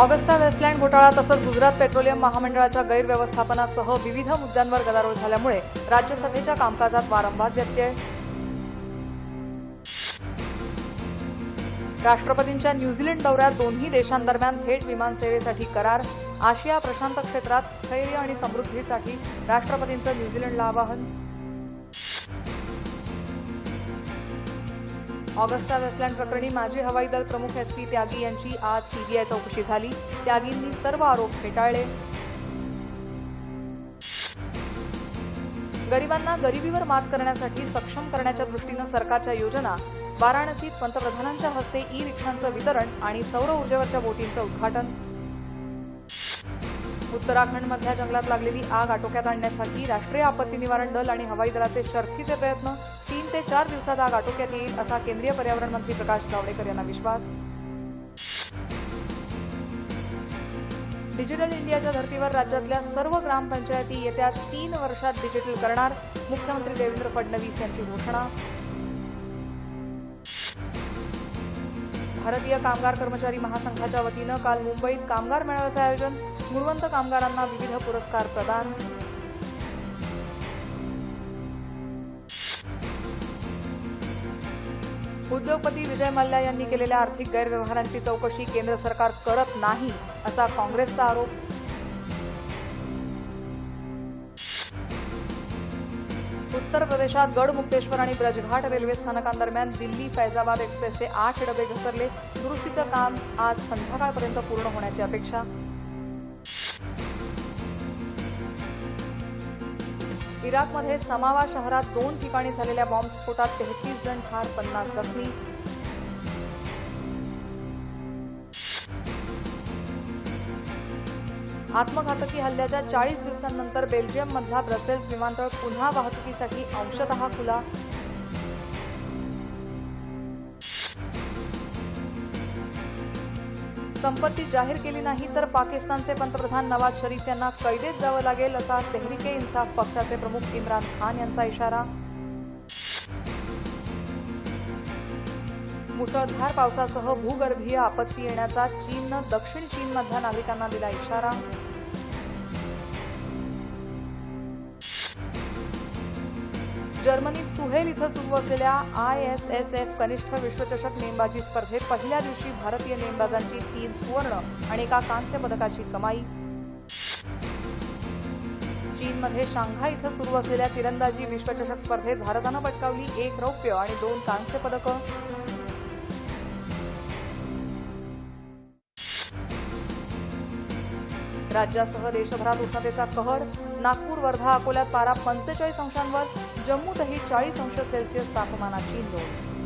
Agusta Westland घोटाळा तसंच Gujarat petroleum महामंडळाच्या गैरव्यवस्थापनासह विविध मुद्द्यांवर गदारोळ झाल्यामुळे राज्यसभेच्या कामकाजात वारंवार व्यत्यय. राष्ट्रपतींच्या न्यूझीलंड दौऱ्यात दोन्ही देशांदरम्यान थेट विमानसेवेसाठी करार. आशिया प्रशांत क्षेत्रात स्थैर्य आणि समृद्धीसाठी राष्ट्रपतींचं न्यूझीलंडला आवाहन. ऑगस्टा वेस्टलँड प्रकरणी माजी हवाई दल प्रमुख एस पी त्यागी यांची आज सीबीआय चौकशी झाली. त्यागींनी सर्व आरोप फेटाळले. गरिबांना गरिबीवर मात करण्यासाठी सक्षम करण्याच्या दृष्टीनं सरकारच्या योजना वाराणसीत पंतप्रधानांच्या हस्ते ई रिक्षांचं वितरण आणि सौर ऊर्जेवरच्या बोटींचं उद्घाटन उत्तराखंडमधल्या जंगलात लागलेली आग आटोक्यात आणण्यासाठी राष्ट्रीय आपत्ती निवारण दल आणि हवाई दलाचे शर्थीचे प्रयत्न. तीन ते चार दिवसात आग आटोक्यात येईल असा केंद्रीय पर्यावरण मंत्री प्रकाश जावडेकर यांना विश्वास. डिजिटल इंडियाच्या धर्तीवर राज्यातल्या सर्व ग्रामपंचायती येत्या तीन वर्षात डिजिटल करणार मुख्यमंत्री देवेंद्र फडणवीस यांची घोषणा. भारतीय कामगार कर्मचारी महासंघाच्या वतीनं काल मुंबईत कामगार मेळाव्याचं आयोजन. गुणवंत कामगारांना विविध पुरस्कार प्रदान. उद्योगपती विजय मल्ल्या यांनी केलेल्या आर्थिक गैरव्यवहारांची चौकशी केंद्र सरकार करत नाही असा काँग्रेसचा आरोप. उत्तर प्रदेशात गडमुक्तेश्वर आणि ब्रजघाट रेल्वे स्थानकांदरम्यान दिल्ली फैजाबाद एक्सप्रेसचे आठ डबे घसरले. दुरुस्तीचं काम आज संध्याकाळपर्यंत पूर्ण होण्याची अपेक्षा. इराकमध्ये समावा शहरात दोन ठिकाणी झालेल्या बॉम्बस्फोटात तेहतीस जण ठार पन्नास जखमी. आत्मघातकी हल्ल्याच्या चाळीस दिवसांनंतर बेल्जियममधला ब्रसेल्स विमानतळ पुन्हा वाहतुकीसाठी अंशत खुला. संपत्ती जाहीर केली नाही तर पाकिस्तानचे पंतप्रधान नवाज शरीफ यांना कैदेत जावं लागेल असा तेहरिके इन्साफ पक्षाचे प्रमुख इम्रान खान यांचा इशारा. मुसळधार पावसासह भूगर्भीय आपत्ती येण्याचा चीननं दक्षिण चीनमधल्या नागरिकांना दिला इशारा. जर्मनीत सुहेल इथं सुरू असलेल्या आय एस एस एफ कनिष्ठ विश्वचषक नेमबाजी स्पर्धेत पहिल्या दिवशी भारतीय नेमबाजांची तीन सुवर्ण आणि एका कांस्य पदकाची कमाई. चीनमध्ये शांघाय इथं सुरू असलेल्या तिरंदाजी विश्वचषक स्पर्धेत भारतानं पटकावली एक रौप्य आणि दोन कांस्य पदकं. राज्यासह देशभरात उष्णतेचा कहर नागपूर वर्धा अकोल्यात पारा पंचेचाळीस अंशांवर जम्मूतही चाळीस अंश सेल्सिअस तापमानाची नोंद.